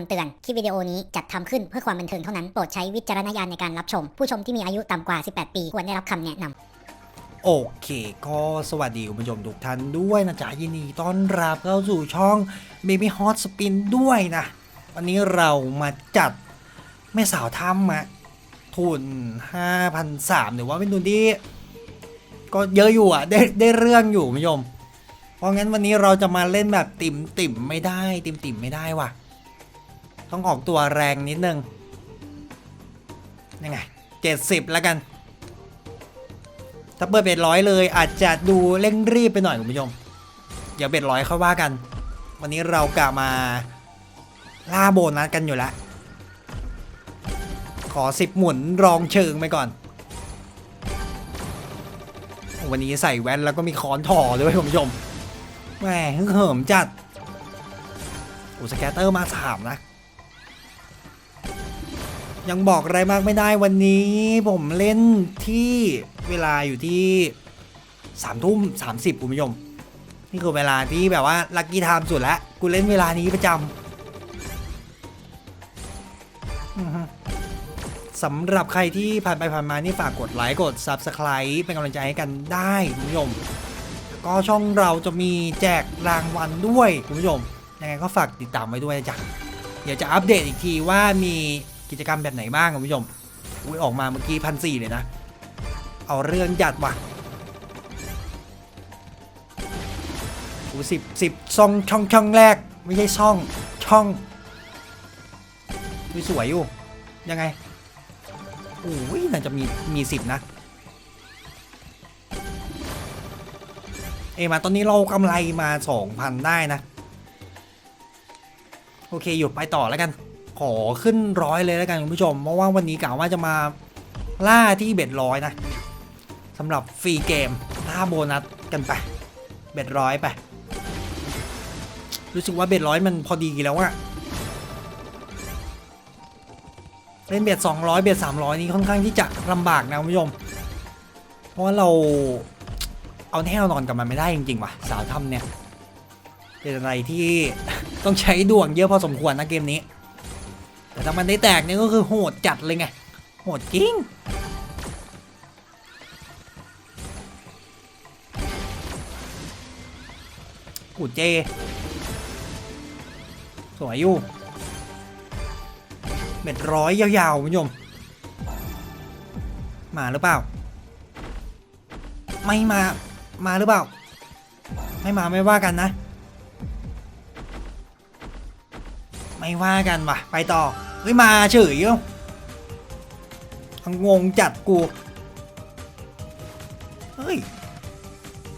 ำเตือน คลิปวิดีโอนี้จัดทำขึ้นเพื่อความบันเทิงเท่านั้น โปรดใช้วิจารณญาณในการรับชม ผู้ชมที่มีอายุต่ำกว่า 18 ปี ควรได้รับคำแนะนำโอเค ก็สวัสดีคุณผู้ชมทุกท่านด้วยนะจ๊ะยินดีต้อนรับเข้าสู่ช่อง Baby Hot Spin ด้วยนะ วันนี้เรามาจัดแม่สาวถ้ำมาทุน 5,300หรือว่าเป็นทุนที่ ก็เยอะอยู่อะได้ได้เรื่องอยู่คุณผู้ชม เพราะงั้นวันนี้เราจะมาเล่นแบบติ่มติ่มไม่ได้ ติ่มติ่มไม่ได้ว่ะ ต้องออกตัวแรงนิดนึงยังไงเจ็ดสิบแล้วกัน ถ้าเปิดเบ็ดร้อยเลยอาจจะดูเร่งรีบไปหน่อยคุณผู้ชมเดี๋ยวเบ็ดร้อยค่อยว่ากัน วันนี้เรากะมาล่าโบนัสกันอยู่แล้วขอสิบหมุนรองเชิงไปก่อน วันนี้ใส่แว่นแล้วก็มีค้อนถอด้วยคุณผู้ชมแหมฮึ่งเหิมจัดอ้สแกตเตอร์มาสามนะ ยังบอกอะไรมากไม่ได้วันนี้ ผมเล่นที่เวลาอยู่ที่สามทุ่มสามสิบคุณผู้ชม นี่คือเวลาที่แบบว่าลัคกี้ไทม์สุดแล้วกูเล่นเวลานี้ประจำสำหรับใครที่ผ่านไปผ่านมานี่ฝากกดไลค์กด Subscribe เป็นกำลังใจให้กันได้คุณผู้ชมก็ช่องเราจะมีแจกรางวัลด้วยคุณผู้ชมยังไงก็ฝากติดตามไว้ด้วยนะจ้ะเดี๋ยวจะอัปเดตอีกทีว่ามี กิจกรรมแบบไหนบ้างคุณผู้ชมอุ้ยออกมาเมื่อกี้พันสี่เลยนะ เอาเรื่องจัดว่ะอู้สิบสิบช่องช่องช่องแรก ไม่ใช่ช่องช่องสวยอยู่ ยังไงโอ้ยน่าจะมีมีสิบนะ เอมาตอนนี้เรากำไรมาสองพันได้นะ โอเคอยู่ไปต่อแล้วกัน ขอขึ้นร้อยเลยแล้วกันคุณผู้ชม เพราะว่าวันนี้กะว่าจะมาล่าที่เบ็ดร้อยนะสำหรับฟรีเกมล่าโบนัสกันไป เบ็ดร้อยไป รู้สึกว่าเบ็ดร้อยมันพอดีแล้วอะเล่นเบ็ด200 เบ็ด300 นี่ค่อนข้างที่จะลำบากนะคุณผู้ชม เพราะว่าเราเอาแน่นอนกับมันไม่ได้จริงๆว่ะสาวทำเนี่ย เป็นอะไรที่ต้องใช้ดวงเยอะพอสมควรนะเกมนี้ แต่ถ้ามันได้แตกเนี่ยก็คือโหดจัดเลยไง โหดจริงกูเจ สวยอยู่เม็ดร้อยยาวๆคุณผู้ชมมาหรือเปล่า ไม่มา มาหรือเปล่า ไม่มาไม่ว่ากันนะ ไม่ว่ากันว่ะ ไปต่อ เฮ้ยมาเฉยเอ้างงจัดกูเฮ้ย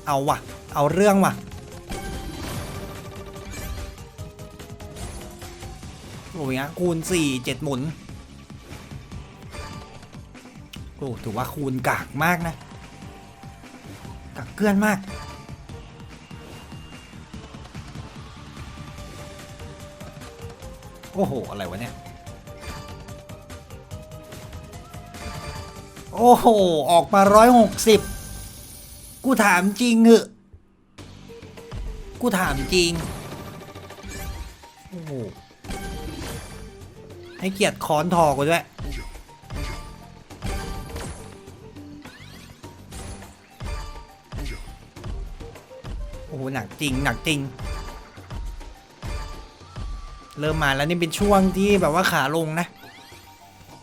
เอาว่ะ เอาเรื่องว่ะโอ้ยนะคูณสี่เจ็ดหมุนโอ้ถือว่าคูณกากมากนะกากเกลื่อนมากโอ้โห อะไรวะเนี่ย โอ้โห ออกมาร้อยหกสิบกูถามจริงเหอะกูถามจริง โอ้โห ให้เกียรติค้อนทอกูด้วย โอ้โห หนักจริง หนักจริง เริ่มมาแล้วนี่เป็นช่วงที่แบบว่าขาลงนะ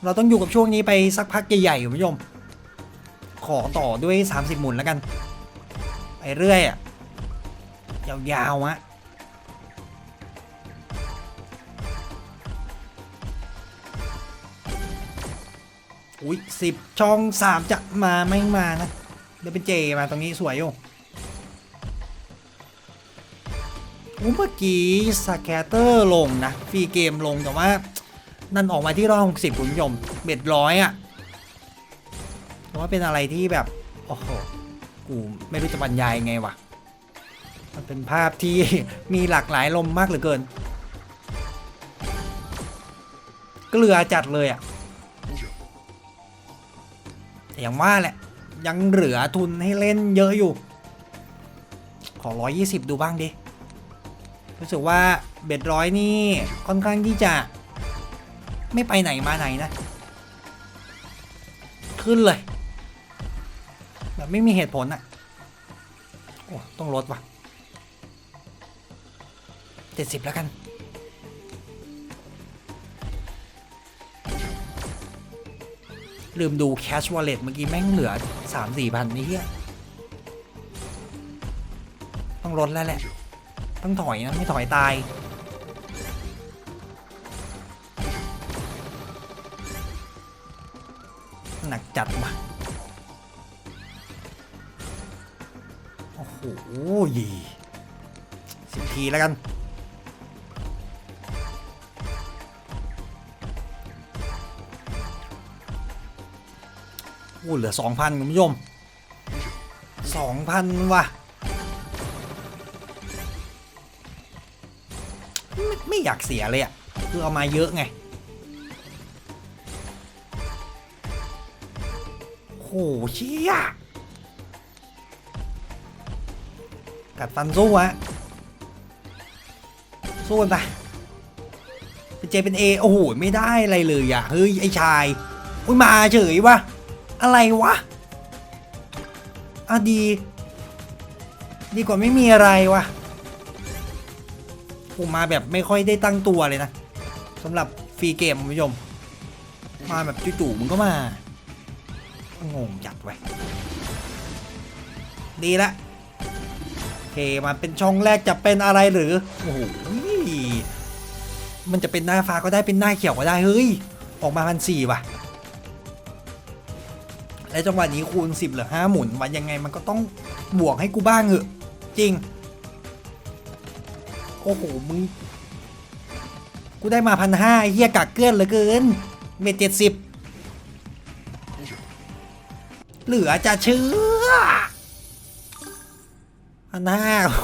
เราต้องอยู่กับช่วงนี้ไปสักพักใหญ่ๆคุณผู้ชม ขอต่อด้วย 30 หมุนแล้วกัน ไปเรื่อยอะยาวๆอะอุ้ยสิบช่องสามจะมาไม่มานะ เดี๋ยวเป็นเจมาตรงนี้สวยอยู่อู้เมื่อกี้สแกตเตอร์ลงนะ ฟรีเกมลงแต่ว่า นั่นออกมาที่ร้อยหกสิบคุณผู้ชมเบ็ดร้อยอะ่ะแต่ว่าเป็นอะไรที่แบบ โอ้โห กูไม่รู้จะบรรยายไงวะ มันเป็นภาพที่มีหลากหลายลมมากเหลือเกิน เกลือจัดเลยอะแต่อย่างว่าแหละ ยังเหลือทุนให้เล่นเยอะอยู่ ขอ 120 ดูบ้างดิ รู้สึกว่าเบ็ดร้อยนี่ค่อนข้างที่จะ ไม่ไปไหนมาไหนนะ ขึ้นเลย แบบไม่มีเหตุผลอะโอ้ต้องลดว่ะเจ็ดสิบแล้วกันลืมดู Cash Wallet เมื่อกี้แม่งเหลือ3 4พันนี่เฮียต้องลดแล้วแหละ ต้องถอยนะ ไม่ถอยตาย หนักจัดว่ะโอ้โหยีสิบทีแล้วกัน โอ้เหลือสองพันคุณผู้ชมสองพันว่ะไม่ไม่อยากเสียเลยอะ่ะคือเอามาเยอะไง เชี่ยกัดฟันสู้ฮะสู้กันไปเป็นเจเป็นเอโอ้โหไม่ได้อะไรเลยอะเฮ้ยไอชายอุ้ยมาเฉยวะอะไรวะอะดี ดีกว่าไม่มีอะไรวะผมมาแบบไม่ค่อยได้ตั้งตัวเลยนะสำหรับฟรีเกมคุณผู้ชม มาแบบจู่ๆมึงก็มา งงจัดไว้ยดีละโอเคมาเป็นช่องแรกจะเป็นอะไรหรือโอ้โหมันจะเป็นหน้าฟ้าก็ได้เป็นหน้าเขียวก็ได้เฮ้ยออกมาพันสี่ว่ะ และจังหวะนี้คูณ 10 เหลือ 5 หมุนวันยังไงมันก็ต้องบวกให้กูบ้างเหอะจริง โอ้โหมึง กูได้มาพันห้าเฮียกักเกื้อนเหลือเกินเมตเจ็ดสิบ เหลือจะเชื่อพันห้าโห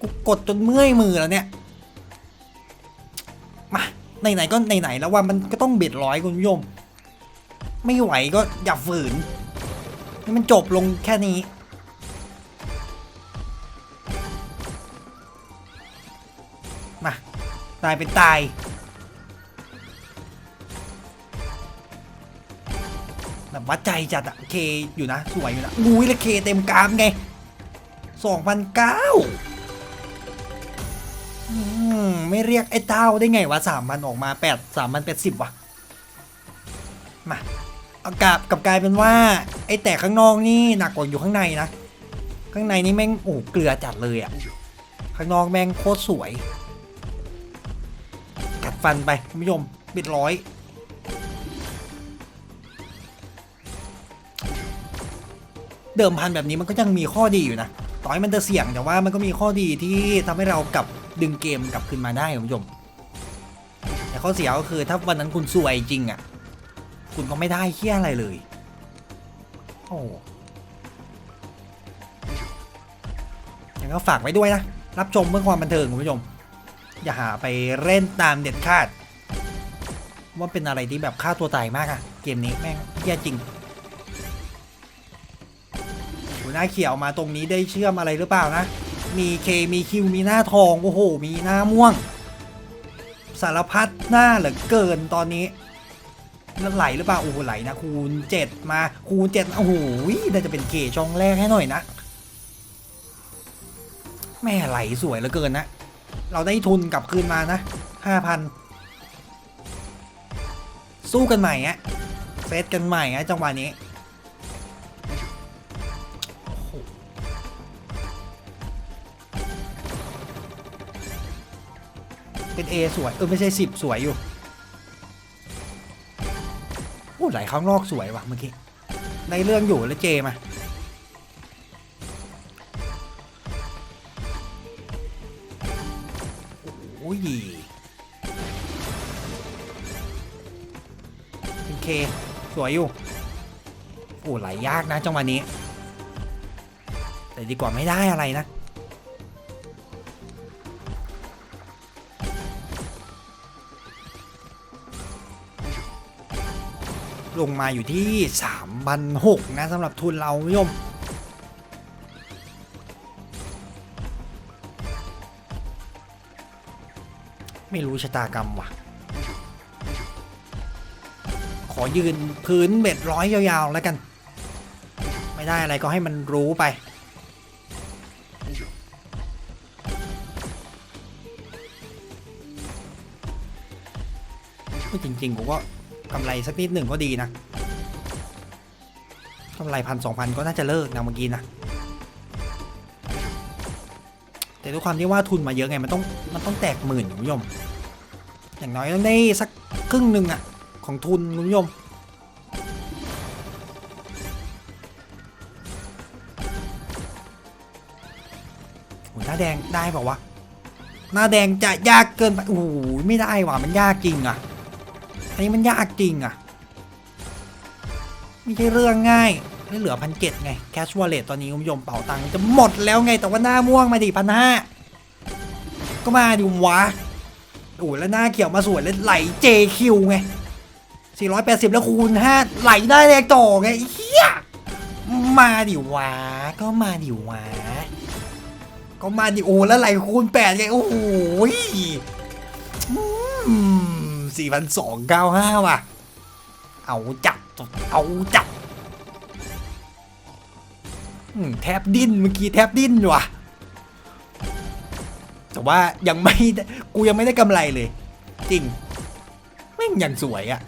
กูกดจนเมื่อยมือแล้วเนี่ย มาไหนๆก็ไหนๆแล้วว่ามันก็ต้องเบ็ดร้อยคุณผู้ชมไม่ไหวก็อย่าฝืนนี่มันจบลงแค่นี้ มา ตายเป็นตาย แบบวัดใจจัดอะเคอยู่นะ สวยอยู่นะงูยและเคเต็มกรามไงสองพันเก้าอืมไม่เรียกไอ้เต้าได้ไงวะสามพันออกมาแปดสามพันแปดสิบวะมาเอากลับกับกลายเป็นว่า ไอ้แต่ข้างนอกนี่หนักกว่าอยู่ข้างในนะ ข้างในนี่แม่งโอ้เกลือจัดเลยอะข้างนอกแม่งโคตรสวย กัดฟันไปคุณผู้ชมบิดร้อย เดิมพันแบบนี้มันก็ยังมีข้อดีอยู่นะต่อให้มันจะเสี่ยงแต่ว่ามันก็มีข้อดีที่ทำให้เรากลับดึงเกมกลับคืนมาได้คุณผู้ชมแต่ข้อเสียก็คือถ้าวันนั้นคุณซวยจริงอะ คุณก็ไม่ได้เคี้ยอะไรเลย โอ้ยังก็ฝากไว้ด้วยนะ รับชมเพื่อความบันเทิงคุณผู้ชม อย่าหาไปเล่นตามเด็ดขาด ว่าเป็นอะไรที่แบบฆ่าตัวตายมากอะเกมนี้แม่งเหี้ยจริง หน้าเขียวมาตรงนี้ได้เชื่อมอะไรหรือเปล่านะ มีเคมีคิวมีหน้าทองโอ้โห มีหน้าม่วง สารพัดหน้าเหลือเกินตอนนี้แล้วไหลหรือเปล่าโอ้โหไหลนะคูณเจ็ดมาคูณเจ็ดโอ้โหน่าจะเป็นเคช่องแรกให้หน่อยนะ แม่ไหลสวยเหลือเกินนะ เราได้ทุนกลับคืนมานะห้าพันสู้กันใหม่อะเซตกันใหม่อะจังหวะนี้ เป็น A สวย เออ ไม่ใช่สิบสวยอยู่โอ้ไหลข้างนอกสวยว่ะเมื่อกี้ ในเรื่องอยู่แล้วเจมา โอ้ยเป็นเค สวยอยู่ โอ้ไหลยากนะจังหวะนี้ แต่ดีกว่าไม่ได้อะไรนะ ลงมาอยู่ที่3,006นะสำหรับทุนเราโยมไม่รู้ชะตากรรมว่ะ ขอยืนพื้นเบ็ดร้อยยาวๆแล้วกัน ไม่ได้อะไรก็ให้มันรู้ไปจริงๆผมก็ กำไรสักนิดหนึ่งก็ดีนะกำไรพันสองพันก็น่าจะเลิกนะเมื่อกี้นะ แต่ด้วยความที่ว่าทุนมาเยอะไง มันต้องมันต้องแตกหมื่นคุณผู้ชมอย่างน้อยต้องได้สักครึ่งหนึ่งอะของทุนคุณผู้ชมโหหน้าแดงได้เปล่าวะ หน้าแดงจะยากเกินไปโอ้โหไม่ได้ว่ะมันยากจริงอะ อันนี้มันยากจริงอะไม่ใช่เรื่องง่ายไม่เหลือพันเจ็ดไงแคชวอลเลตตอนนี้คุณผู้ชมเป๋าตังค์จะหมดแล้วไงแต่ว่าหน้าม่วงมาดิพันห้าก็มาดิวะโอ้แล้วหน้าเขียวมาสวยแล้วไหล JQ ไง 480 แล้วคูณ 5 ไหลได้แรงต่อไงเฮียมาดิวะก็มาดิวะก็มาดิโอ้แล้วไหลคูณ 8 ไง โอ้โห สี่พันสองเก้าห้าว่ะ เอาจัดเอาจัดอืมแทบดิ้นเมื่อกี้แทบดิ้นว่ะ แต่ว่ายังไม่กูยังไม่ได้กำไรเลย จริงแม่งยังสวยอะ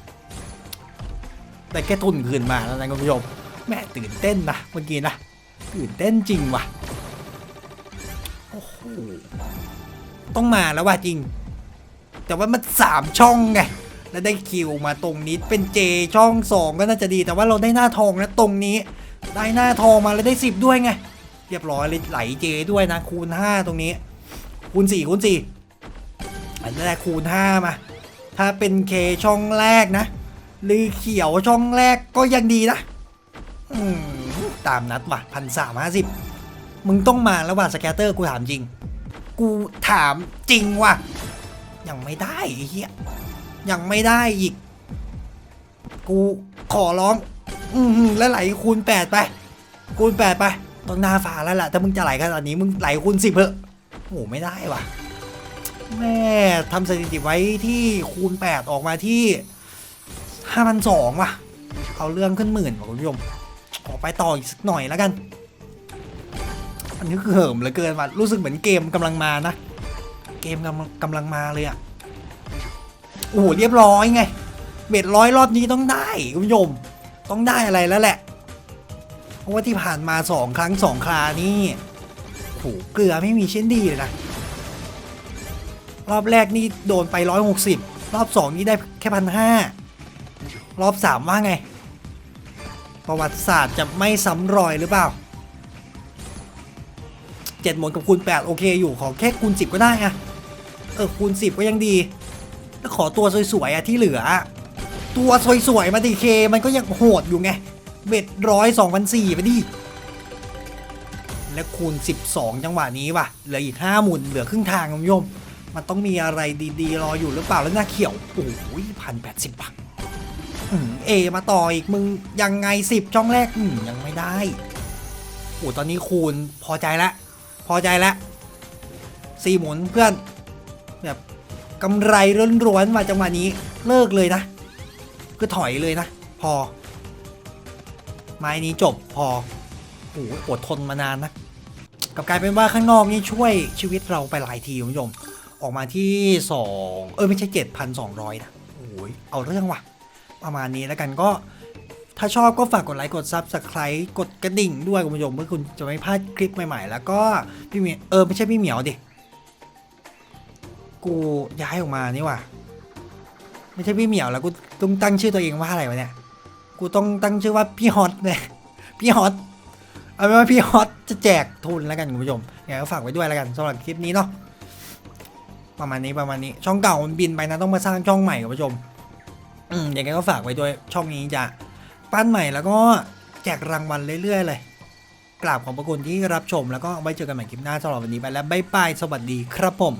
แต่แค่ทุนคืนมาแล้วนะคุณผู้ชมแม่ตื่นเต้นนะเมื่อกี้นะตื่นเต้นจริงว่ะโอ้โหต้องมาแล้วว่ะจริง แต่ว่ามันสามช่องไงแล้วได้คิวมาตรงนี้เป็นเจช่องสองก็น่าจะดี แต่ว่าเราได้หน้าทองนะตรงนี้ ได้หน้าทองมาแล้วได้สิบด้วยไง เรียบร้อยเลยไหลเจด้วยนะคูณห้าตรงนี้ คูณสี่คูณสี่อันแรกคูณห้ามา ถ้าเป็นเคช่องแรกนะหรือเขียวช่องแรกก็ยังดีนะตามนัดว่ะพันสามห้าสิบมึงต้องมาแล้วว่ะสแกตเตอร์กูถามจริง กูถามจริงว่ะ ยังไม่ได้เหี้ยยังไม่ได้อีก กูขอร้อง อืมแล้วไหลคูณแปดไป คูณแปดไปต้องหน้าฝาแล้วแหละถ้ามึงจะไหลขนาดนี้มึงไหลคูณสิบเถอะโอ้ไม่ได้ว่ะ แม่ทำสถิติไว้ที่คูณ8ออกมาที่5,200ว่ะ เอาเรื่องขึ้นหมื่นว่ะคุณผู้ชมออไปต่ออีกสักหน่อยแล้วกัน อันนี้คือเหิมเหลือเกินว่ะรู้สึกเหมือนเกมกำลังมานะ กมกำกำลังมาเลยอะโอ้โหเรียบร้อยไงเบ็ดร้อยรอบนี้ต้องได้คุณผู้ชมต้องได้อะไรแล้วแหละ เพราะว่าที่ผ่านมาสองครั้งสองครานี่โอ้โหเกลือไม่มีเช่นดีเลยนะ รอบแรกนี่โดนไปร้อยหกสิบรอบสองนี่ได้แค่พันห้ารอบสามว่าไง ประวัติศาสตร์จะไม่ซ้ำรอยหรือเปล่าเจ็ดหมดกับคูณแปดโอเคอยู่ขอแค่คูณสิบก็ได้อะ เออคูณสิบก็ยังดี แล้วขอตัวสวยๆอะที่เหลือ ตัวสวยๆมาดีเคมันก็ยังโหดอยู่ไง เบ็ดร้อยสองพันสี่ไปดิ และคูณ 12 จังหวะนี้ว่ะ เหลืออีก5หมุนเหลือครึ่งทางคุณผู้ชมมันต้องมีอะไรดีๆ รออยู่หรือเปล่าแล้วหน้าเขียว โอ้ยพันแปดสิบบาทเอมาต่ออีกมึงยังไง10ช่องแรกยังไม่ได้โอ้ตอนนี้คูณพอใจละ พอใจละสี่หมุนเพื่อน กำไรร้วนๆมาจังหวะนี้เลิกเลยนะก็ถอยเลยนะ พอ ไม้นี้จบพอโอ้โหอดทนมานานนะกลับกลายเป็นว่าข้างนอกนี่ช่วยชีวิตเราไปหลายทีคุณผู้ชมออกมาที่ 2 เออไม่ใช่ 7,200 นะโอ้ยเอาเรื่องว่ะ ประมาณนี้แล้วกันก็ถ้าชอบก็ฝากกดไลค์กดซับสไคร b ์กดกระดิ่งด้วยคุณผู้ชมเพื่อคุณจะไม่พลาดคลิปใหม่ๆ แล้วก็พี่เหมียวเออไม่ใช่พี่เหมียวดิ กูย้ายออกมานี่ว่ะไม่ใช่พี่เหมียวแล้วกูต้องตั้งชื่อตัวเองว่าอะไรวะเนี่ย กูต้องตั้งชื่อว่าพี่ฮอตเนี่ยพี่ฮอตเอาเป็นว่าพี่ฮอตจะแจกทุนแล้วกันคุณผู้ชมอยังไงก็ฝากไว้ด้วยแล้วกันสำหรับคลิปนี้เนาะประมาณนี้ประมาณนี้ช่องเก่ามันบินไปนะต้องมาสร้างช่องใหม่คุณผู้ชม อืมยังไงก็ฝากไว้ด้วยช่องนี้จะปั้นใหม่แล้วก็แจกรางวัลเรื่อยๆเลยกราบขอบพระคุณที่รับชมแล้วก็ไว้เจอกันใหม่คลิปหน้าสำหรับวันนี้ไปแล้วบ๊ายบายสวัสดีครับผม